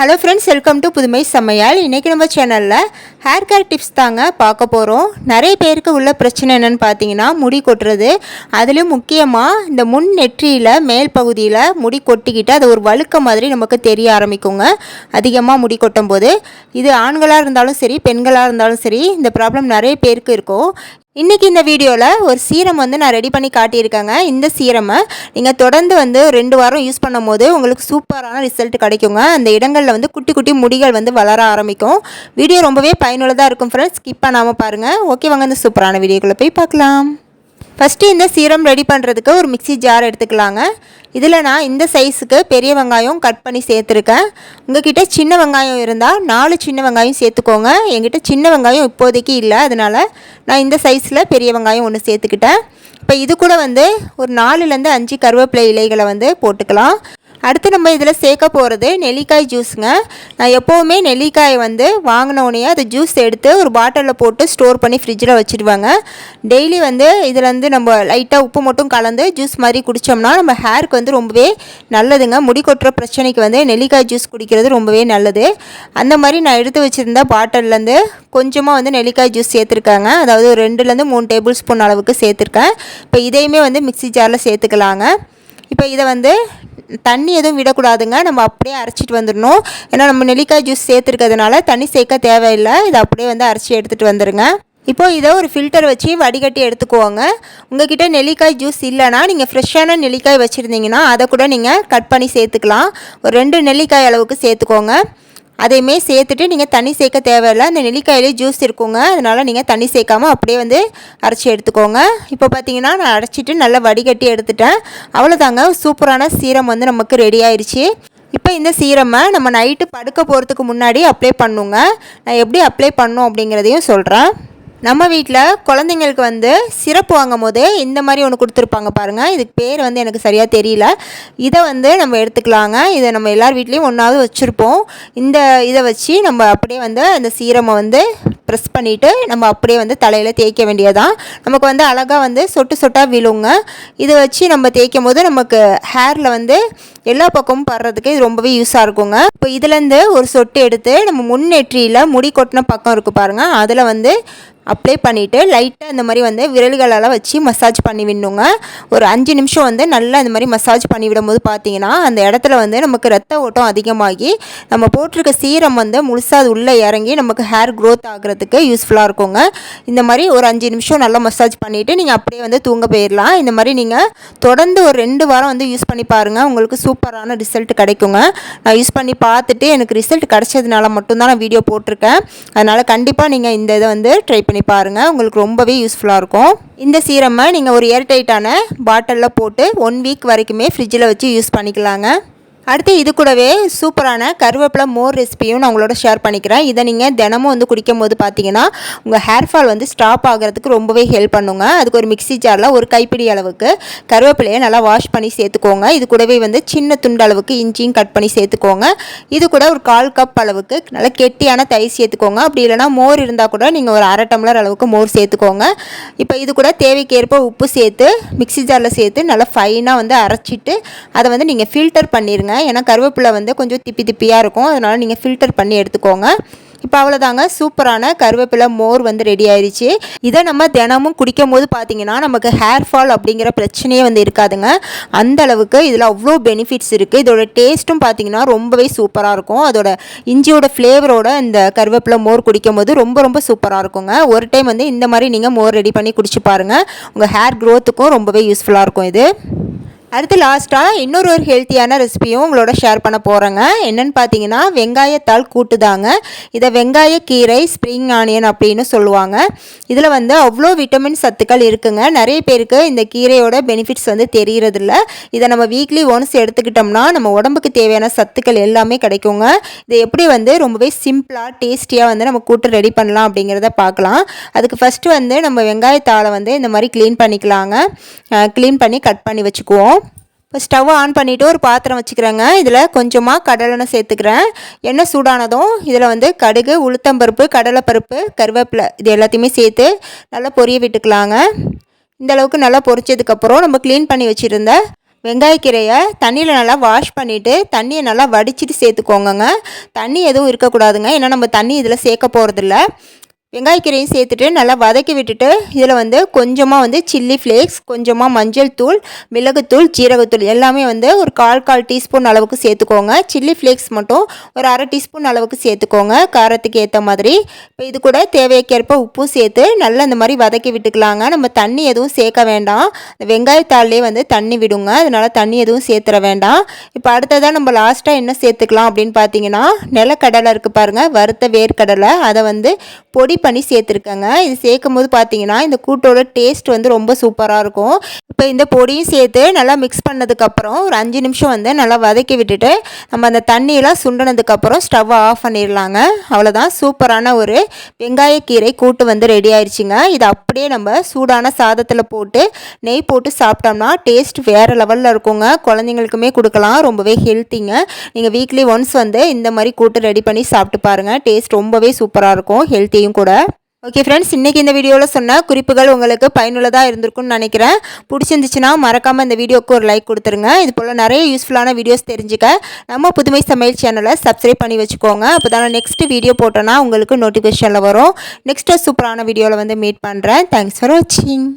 Hello friends welcome to புதுமை சமையல் இன்றைக்கி நம்ம சேனலில் ஹேர் கேர் டிப்ஸ் தாங்க பார்க்க போகிறோம் நிறைய பேருக்கு உள்ள பிரச்சனை என்னென்னு பார்த்தீங்கன்னா முடி கொட்டுறது. அதுலேயும் முக்கியமாக இந்த முன் நெற்றியில் மேல் பகுதியில் முடி கொட்டிக்கிட்டு அது ஒரு வழுக்க மாதிரி நமக்கு தெரிய ஆரம்பிக்குங்க. அதிகமாக முடி கொட்டும் போது இது ஆண்களாக இருந்தாலும் சரி பெண்களாக இருந்தாலும் சரி இந்த ப்ராப்ளம் நிறைய பேருக்கு இருக்கும். இன்றைக்கி இந்த வீடியோவில் ஒரு சீரம் வந்து நான் ரெடி பண்ணி காட்டியிருக்கேங்க. இந்த சீரமை நீங்கள் தொடர்ந்து வந்து ரெண்டு வாரம் யூஸ் பண்ணும்போது உங்களுக்கு சூப்பரான ரிசல்ட் கிடைக்குங்க. அந்த இடங்களில் வந்து குட்டி குட்டி முடிகள் வந்து வளர ஆரம்பிக்கும். வீடியோ ரொம்பவே பயனுள்ளதாக இருக்கும் ஃப்ரெண்ட்ஸ் ஸ்கிப் பண்ணாமல் பாருங்கள் ஓகே வாங்க இந்த சூப்பரான வீடியோக்குள்ளே போய் பார்க்கலாம். ஃபஸ்ட்டு இந்த சீரம் ரெடி பண்ணுறதுக்கு ஒரு மிக்ஸி ஜார் எடுத்துக்கலாங்க. இதில் நான் இந்த சைஸுக்கு பெரிய வெங்காயம் கட் பண்ணி சேர்த்துருக்கேன். உங்ககிட்ட சின்ன வெங்காயம் இருந்தால் நாலு சின்ன வெங்காயம் சேர்த்துக்கோங்க. என்கிட்ட சின்ன வெங்காயம் இப்போதைக்கு இல்லை. அதனால் நான் இந்த சைஸில் பெரிய வெங்காயம் ஒன்று சேர்த்துக்கிட்டேன். இப்போ இது கூட வந்து ஒரு நாலுலேருந்து அஞ்சு கருவேப்பிலை இலைகளை வந்து போட்டுக்கலாம். அடுத்து நம்ம இதில் சேர்க்க போகிறது நெல்லிக்காய் ஜூஸுங்க. நான் எப்போவுமே நெல்லிக்காயை வந்து வாங்கினோடனே அதை ஜூஸ் எடுத்து ஒரு பாட்டிலில் போட்டு ஸ்டோர் பண்ணி ஃப்ரிட்ஜில் வச்சுருவாங்க டெய்லி வந்து இதில் வந்து நம்ம லைட்டாக உப்பு மட்டும் கலந்து ஜூஸ் மாதிரி குடித்தோம்னா நம்ம ஹேருக்கு வந்து ரொம்பவே நல்லதுங்க. முடி கொட்டுற பிரச்சனைக்கு வந்து நெல்லிக்காய் ஜூஸ் குடிக்கிறது ரொம்பவே நல்லது. அந்த மாதிரி நான் எடுத்து வச்சுருந்த பாட்டில்லேருந்து கொஞ்சமாக வந்து நெல்லிக்காய் ஜூஸ் சேர்த்துருக்காங்க. அதாவது ஒரு ரெண்டுலேருந்து மூணு டேபிள் ஸ்பூன் அளவுக்கு சேர்த்துருக்கேன். இப்போ இதையுமே வந்து மிக்ஸி ஜாரில் சேர்த்துக்கலாங்க. இப்போ இதை வந்து தண்ணி எதுவும் விடக்கூடாதுங்க. நம்ம அப்படியே அரைச்சிட்டு வந்துடணும். ஏன்னா நம்ம நெல்லிக்காய் ஜூஸ் சேர்த்துருக்கிறதுனால தண்ணி சேர்க்க தேவையில்லை. இதை அப்படியே வந்து அரைச்சி எடுத்துகிட்டு வந்துடுங்க இப்போ இதை ஒரு ஃபில்டர் வச்சு வடிகட்டி எடுத்துக்கோங்க. உங்ககிட்ட நெல்லிக்காய் ஜூஸ் இல்லைனா நீங்கள் ஃப்ரெஷ்ஷான நெல்லிக்காய் வச்சுருந்தீங்கன்னா அதை கூட நீங்கள் கட் பண்ணி சேர்த்துக்கலாம். ஒரு ரெண்டு நெல்லிக்காய் அளவுக்கு சேர்த்துக்கோங்க. அதையுமே சேர்த்துட்டு நீங்கள் தண்ணி சேர்க்க தேவையில்லை. அந்த நெல்லிக்காயிலே ஜூஸ் இருக்குங்க. அதனால் நீங்கள் தண்ணி சேர்க்காமல் அப்படியே வந்து அரைச்சி எடுத்துக்கோங்க. இப்போ பார்த்தீங்கன்னா நான் அரைச்சிட்டு நல்லா வடிகட்டி எடுத்துட்டேன். அவ்வளோதாங்க சூப்பரான சீரம் வந்து நமக்கு ரெடி ஆயிடுச்சு இப்போ இந்த சீரமை நம்ம நைட்டு படுக்க போகிறதுக்கு முன்னாடி அப்ளை பண்ணுங்க. நான் எப்படி அப்ளை பண்ணும் அப்படிங்கிறதையும் சொல்கிறேன் நம்ம வீட்டில் குழந்தைங்களுக்கு வந்து சிறப்பு வாங்கும் போது இந்த மாதிரி ஒன்று கொடுத்துருப்பாங்க பாருங்கள் இதுக்கு பேர் வந்து எனக்கு சரியாக தெரியல. இதை வந்து நம்ம எடுத்துக்கலாங்க. இதை நம்ம எல்லார் வீட்லேயும் ஒன்றாவது வச்சுருப்போம். இந்த இதை வச்சு நம்ம அப்படியே வந்து அந்த சீரமை வந்து ப்ரெஸ் பண்ணிவிட்டு நம்ம அப்படியே வந்து தலையில் தேய்க்க வேண்டியதான் நமக்கு வந்து அழகாக வந்து சொட்டு சொட்டாக விழுங்க. இதை வச்சு நம்ம தேய்க்கும் போது நமக்கு ஹேரில் வந்து எல்லா பக்கமும் படுறதுக்கு இது ரொம்பவே யூஸாக இருக்குங்க. இப்போ இதுலேருந்து ஒரு சொட்டு எடுத்து நம்ம முன்னெற்றியில் முடி கொட்டின பக்கம் இருக்குது பாருங்கள் அதில் வந்து அப்ளை பண்ணிவிட்டு லைட்டாக இந்த மாதிரி வந்து விரல்களால் வச்சு மசாஜ் பண்ணி விடணுங்க. ஒரு அஞ்சு நிமிஷம் வந்து நல்லா இந்த மாதிரி மசாஜ் பண்ணி விடும்போது பார்த்தீங்கன்னா அந்த இடத்துல வந்து நமக்கு ரத்த ஓட்டம் அதிகமாகி நம்ம போட்டிருக்க சீரம் வந்து முழுசாக அது உள்ளே இறங்கி நமக்கு ஹேர் க்ரோத் ஆகிறதுக்கு யூஸ்ஃபுல்லாக இருக்குங்க. இந்த மாதிரி ஒரு அஞ்சு நிமிஷம் நல்லா மசாஜ் பண்ணிவிட்டு நீங்கள் அப்படியே வந்து தூங்க போயிடலாம். இந்த மாதிரி நீங்கள் தொடர்ந்து ஒரு ரெண்டு வாரம் வந்து யூஸ் பண்ணி பாருங்கள் உங்களுக்கு சூப்பரான ரிசல்ட் கிடைக்குங்க. நான் யூஸ் பண்ணி பார்த்துட்டு எனக்கு ரிசல்ட் கிடைச்சதுனால மட்டும்தான் நான் வீடியோ போட்டிருக்கேன். அதனால் கண்டிப்பாக நீங்கள் இந்த இதை வந்து ட்ரை பண்ணி பண்ணி பாருங்கள் உங்களுக்கு ரொம்பவே யூஸ்ஃபுல்லாக இருக்கும். இந்த சீரமை நீங்கள் ஒரு ஏர்டைட்டான பாட்டிலில் போட்டு ஒன் வீக் வரைக்குமே ஃப்ரிட்ஜில் வச்சு யூஸ் பண்ணிக்கலாங்க. அடுத்து இது கூடவே சூப்பரான கருவேப்பிலை மோர் ரெசிபியும் நான் உங்களோட ஷேர் பண்ணிக்கிறேன். இதை நீங்கள் தினமும் வந்து குடிக்கும் போது பார்த்தீங்கன்னா உங்கள் ஹேர் ஃபால் வந்து ஸ்டாப் ஆகிறதுக்கு ரொம்பவே ஹெல்ப் பண்ணுங்க. அதுக்கு ஒரு மிக்சி ஜாரில் ஒரு கைப்பிடி அளவுக்கு கருவேப்பிலையை நல்லா வாஷ் பண்ணி சேர்த்துக்கோங்க. இது கூடவே வந்து சின்ன துண்டு அளவுக்கு இஞ்சியும் கட் பண்ணி சேர்த்துக்கோங்க. இது கூட ஒரு கால் கப் அளவுக்கு நல்லா கெட்டியான தயிர் சேர்த்துக்கோங்க. அப்படி இல்லைனா மோர் இருந்தால் கூட நீங்கள் ஒரு அரை டம்ளர் அளவுக்கு மோர் சேர்த்துக்கோங்க. இப்போ இது கூட தேவைக்கேற்ப உப்பு சேர்த்து மிக்சி ஜாரில் சேர்த்து நல்லா ஃபைனாக வந்து அரைச்சிட்டு அதை வந்து நீங்கள் ஃபில்டர் பண்ணிடுங்க ஏன்னா கருவேப்பிலை வந்து கொஞ்சம் திப்பி திப்பியாக இருக்கும். அதனால் நீங்கள் ஃபில்டர் பண்ணி எடுத்துக்கோங்க. இப்போ அவ்வளோதாங்க சூப்பரான கருவேப்பிலை மோர் வந்து ரெடி ஆயிடுச்சு இதை நம்ம தினமும் குடிக்கும் போது பார்த்தீங்கன்னா நமக்கு ஹேர் ஃபால் அப்படிங்கிற பிரச்சனையே வந்து இருக்காதுங்க. அந்த அளவுக்கு இதில் அவ்வளோ பெனிஃபிட்ஸ் இருக்குது இதோட டேஸ்ட்டும் பார்த்தீங்கன்னா ரொம்பவே சூப்பராக இருக்கும். அதோட இஞ்சியோட ஃப்ளேவரோட இந்த கருவேப்பிலை மோர் குடிக்கும் போது ரொம்ப ரொம்ப சூப்பராக இருக்குங்க. ஒரு டைம் வந்து இந்த மாதிரி நீங்கள் மோர் ரெடி பண்ணி குடிச்சு பாருங்கள் உங்கள் ஹேர் க்ரோத்துக்கும் ரொம்பவே யூஸ்ஃபுல்லாக இருக்கும் இது. அடுத்து லாஸ்ட்டாக இன்னொரு ஒரு ஹெல்த்தியான ரெசிபியும் உங்களோட ஷேர் பண்ண போகிறேங்க என்னென்னு பார்த்தீங்கன்னா வெங்காயத்தால் கூட்டுதாங்க. இதை வெங்காய கீரை ஸ்ப்ரிங் ஆனியன் அப்படின்னு சொல்லுவாங்க. இதில் வந்து அவ்வளோ விட்டமின் சத்துக்கள் இருக்குங்க. நிறைய பேருக்கு இந்த கீரையோட பெனிஃபிட்ஸ் வந்து தெரியறதில்ல. இதை நம்ம வீக்லி ஒன்ஸ் எடுத்துக்கிட்டோம்னா நம்ம உடம்புக்கு தேவையான சத்துக்கள் எல்லாமே கிடைக்குங்க. இதை எப்படி வந்து ரொம்பவே சிம்பிளாக டேஸ்டியாக வந்து நம்ம கூட்டு ரெடி பண்ணலாம் அப்படிங்கிறத பார்க்கலாம். அதுக்கு ஃபஸ்ட்டு வந்து நம்ம வெங்காயத்தாளை வந்து இந்த மாதிரி க்ளீன் பண்ணிக்கலாங்க. க்ளீன் பண்ணி கட் பண்ணி வச்சுக்குவோம். இப்போ ஸ்டவ் ஆன் பண்ணிவிட்டு ஒரு பாத்திரம் வச்சுக்கிறேங்க. இதில் கொஞ்சமாக கடலெண்ணெய் சேர்த்துக்கிறேன். எண்ணெய் சூடானதும் இதில் வந்து கடுகு உளுத்தம்பருப்பு கடலைப்பருப்பு கருவேப்பிலை இது எல்லாத்தையுமே சேர்த்து நல்லா பொரிய விட்டுக்கலாங்க. இந்த அளவுக்கு நல்லா பொரிச்சதுக்கப்புறம் நம்ம க்ளீன் பண்ணி வச்சுருந்த வெங்காயக்கீரையை தண்ணியில் நல்லா வாஷ் பண்ணிவிட்டு தண்ணியை நல்லா வடிச்சிட்டு சேர்த்துக்கோங்கங்க. தண்ணி எதுவும் இருக்கக்கூடாதுங்க. ஏன்னா நம்ம தண்ணி இதில் சேர்க்க போகிறதில்ல வெங்காயக்கீரையும் சேர்த்துட்டு நல்லா வதக்கி விட்டுட்டு இதில் வந்து கொஞ்சமாக வந்து சில்லி ஃப்ளேக்ஸ் கொஞ்சமாக மஞ்சள் தூள் மிளகுத்தூள் ஜீரகத்தூள் எல்லாமே வந்து ஒரு கால் கால் டீஸ்பூன் அளவுக்கு சேர்த்துக்கோங்க. சில்லி ஃப்ளேக்ஸ் மட்டும் ஒரு அரை டீஸ்பூன் அளவுக்கு சேர்த்துக்கோங்க. காரத்துக்கு ஏற்ற மாதிரி. இப்போ இது கூட தேவைக்கேற்ப உப்பு சேர்த்து நல்லா இந்த மாதிரி வதக்கி விட்டுக்கலாங்க. நம்ம தண்ணி எதுவும் சேர்க்க வேண்டாம். வெங்காயத்தாலே வெங்காயத்தாள்லேயே வந்து தண்ணி விடுங்க. அதனால் தண்ணி எதுவும் சேர்த்துற வேண்டாம். இப்போ அடுத்ததாக நம்ம லாஸ்ட்டாக என்ன சேர்த்துக்கலாம் அப்படின்னு பார்த்தீங்கன்னா நிலக்கடலை இருக்குது பாருங்கள் வறுத்த வேர்க்கடலை. அதை வந்து பொடி பண்ணி சேர்த்துருக்கேங்க. இது சேர்க்கும் போது பார்த்தீங்கன்னா இந்த கூட்டோட டேஸ்ட் வந்து ரொம்ப சூப்பராக இருக்கும். இப்போ இந்த பொடியும் சேர்த்து நல்லா மிக்ஸ் பண்ணதுக்கப்புறம் ஒரு அஞ்சு நிமிஷம் வந்து நல்லா வதக்கி விட்டுட்டு நம்ம அந்த தண்ணியெல்லாம் சுண்டினதுக்கப்புறம் ஸ்டவ்வை ஆஃப் பண்ணிடலாங்க அவ்வளோதான் சூப்பரான ஒரு வெங்காயக்கீரை கூட்டு வந்து ரெடி ஆயிடுச்சுங்க இது அப்படியே நம்ம சூடான சாதத்தில் போட்டு நெய் போட்டு சாப்பிட்டோம்னா டேஸ்ட் வேறு லெவலில் இருக்குங்க. குழந்தைங்களுக்குமே கொடுக்கலாம். ரொம்பவே ஹெல்த்திங்க நீங்கள் வீக்லி ஒன்ஸ் வந்து இந்த மாதிரி கூட்டு ரெடி பண்ணி சாப்பிட்டு பாருங்கள் டேஸ்ட் ரொம்பவே சூப்பராக இருக்கும். ஹெல்த்தியும் கூட. ஓகே ஃப்ரெண்ட்ஸ் இன்றைக்கி இந்த வீடியோவில் சொன்ன குறிப்புகள் உங்களுக்கு பயனுள்ளதாக இருந்திருக்கும்னு நினைக்கிறேன். பிடிச்சிருந்துச்சுன்னா மறக்காமல் இந்த வீடியோக்கு ஒரு லைக் கொடுத்துருங்க. இது போல் நிறைய யூஸ்ஃபுல்லான வீடியோஸ் தெரிஞ்சுக்க நம்ம புதுமை சமையல் சேனலை சப்ஸ்கிரைப் பண்ணி வச்சுக்கோங்க. அப்போ தான் நெக்ஸ்ட் வீடியோ போட்டோன்னா உங்களுக்கு நோட்டிஃபிகேஷனில் வரும். நெக்ஸ்ட்டு சூப்பரான வீடியோவில் வந்து மீட் பண்ணுறேன் தேங்க்ஸ் ஃபார் வாட்சிங்